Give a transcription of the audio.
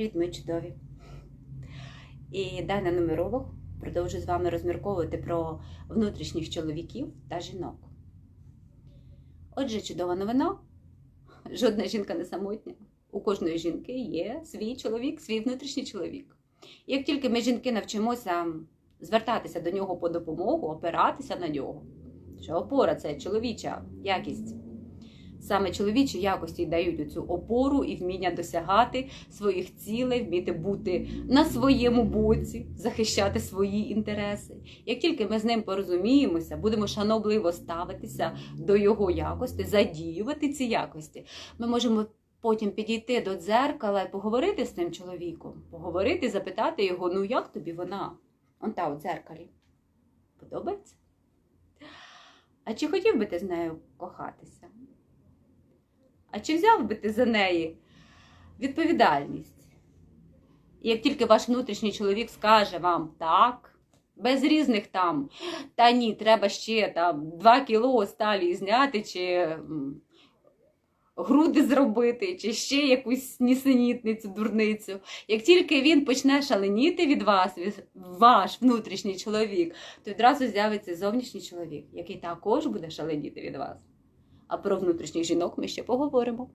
Привіт, мої чудові! І Дана нумеролог продовжує з вами розмірковувати про внутрішніх чоловіків та жінок. Отже, чудова новина. Жодна жінка не самотня. У кожної жінки є свій чоловік, свій внутрішній чоловік. І як тільки ми жінки навчимося звертатися до нього по допомогу, опиратися на нього, що опора це чоловіча якість. Саме чоловічі якості дають цю опору і вміння досягати своїх цілей, вміти бути на своєму боці, захищати свої інтереси. Як тільки ми з ним порозуміємося, будемо шанобливо ставитися до його якості, задіювати ці якості, ми можемо потім підійти до дзеркала і поговорити з тим чоловіком, поговорити, запитати його, ну як тобі вона? Он та у дзеркалі. Подобається? А чи хотів би ти з нею кохатися? А чи взяв би ти за неї відповідальність? Як тільки ваш внутрішній чоловік скаже вам так, без різних там, та ні, треба ще там 2 кіло сталі зняти, чи груди зробити, чи ще якусь нісенітницю, дурницю. Як тільки він почне шаленіти від вас, ваш внутрішній чоловік, то відразу з'явиться зовнішній чоловік, який також буде шаленіти від вас. А про внутрішніх жінок ми ще поговоримо.